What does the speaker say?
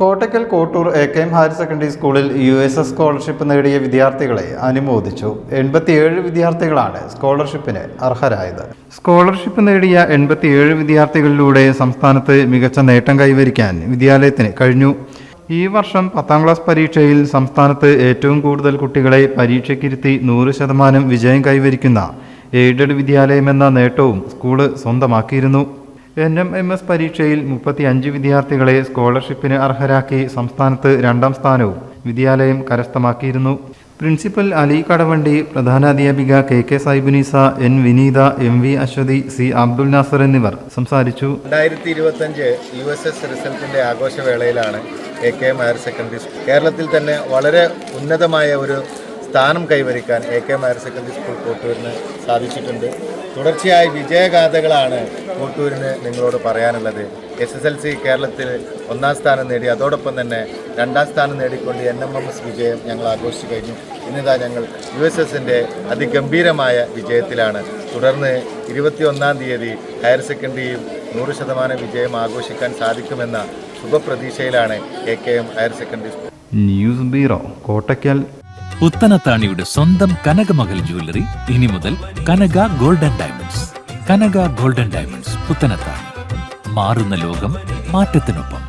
Kottakkal Kottur A K M higher secondary സ്കൂളിൽ U S S scholarship നേടിയ വിദ്യാർത്ഥികളെ അനുമോദിച്ചു. എൺപത്തിയേഴ് വിദ്യാർത്ഥികളാണ് സ്കോളർഷിപ്പിന് അർഹരായത്. സ്കോളർഷിപ്പ് നേടിയ എൺപത്തിയേഴ് വിദ്യാർത്ഥികളിലൂടെ സംസ്ഥാനത്ത് മികച്ച നേട്ടം കൈവരിക്കാൻ വിദ്യാലയത്തിന് കഴിഞ്ഞു. ഈ വർഷം പത്താം ക്ലാസ് പരീക്ഷയിൽ സംസ്ഥാനത്ത് ഏറ്റവും കൂടുതൽ കുട്ടികളെ പരീക്ഷയ്ക്കിരുത്തി നൂറ് ശതമാനം വിജയം കൈവരിക്കുന്ന എയ്ഡഡ് വിദ്യാലയമെന്ന നേട്ടവും സ്കൂൾ സ്വന്തമാക്കിയിരുന്നു. എൻ എം എം എസ് പരീക്ഷയിൽ മുപ്പത്തി അഞ്ച് വിദ്യാർത്ഥികളെ സ്കോളർഷിപ്പിന് അർഹരാക്കി സംസ്ഥാനത്ത് രണ്ടാം സ്ഥാനവും വിദ്യാലയം കരസ്ഥമാക്കിയിരുന്നു. Principal Ali Kadavandi പ്രധാനാധ്യാപിക K K Saibunisa N Vineetha M V Aswathi C Abdul Nasar എന്നിവർ സംസാരിച്ചു. രണ്ടായിരത്തി ഇരുപത്തഞ്ച് യു എസ് എസ് റിസൾട്ടിന്റെ ആഘോഷവേളയിലാണ് A K M higher secondary school കേരളത്തിൽ തന്നെ വളരെ ഉന്നതമായ ഒരു സ്ഥാനം കൈവരിക്കാൻ A K M higher secondary school കോട്ടൂരിന് സാധിച്ചിട്ടുണ്ട്. തുടർച്ചയായ വിജയഗാഥകളാണ് കോട്ടൂരിന് നിങ്ങളോട് പറയാനുള്ളത് എസ് എസ് എൽ സി കേരളത്തിൽ ഒന്നാം സ്ഥാനം നേടി അതോടൊപ്പം തന്നെ രണ്ടാം സ്ഥാനം നേടിക്കൊണ്ട് എൻ എം എം എസ് വിജയം ഞങ്ങൾ ആഘോഷിച്ചു കഴിഞ്ഞു. ഇന്നിതാ ഞങ്ങൾ യു എസ് എസിന്റെ അതിഗംഭീരമായ വിജയത്തിലാണ്. തുടർന്ന് ഇരുപത്തിയൊന്നാം തീയതി ഹയർ സെക്കൻഡറിയും നൂറ് ശതമാനം വിജയം ആഘോഷിക്കാൻ സാധിക്കുമെന്ന ശുഭപ്രതീക്ഷയിലാണ് A K M higher secondary school. News bureau Kottakkal. പുത്തനത്താണിയുടെ സ്വന്തം കനകമകൽ ജ്വല്ലറി ഇനി മുതൽ Kanaka golden diamonds. Kanaka golden diamonds. Puthanathani മാറുന്ന ലോകം മാറ്റത്തിനൊപ്പം.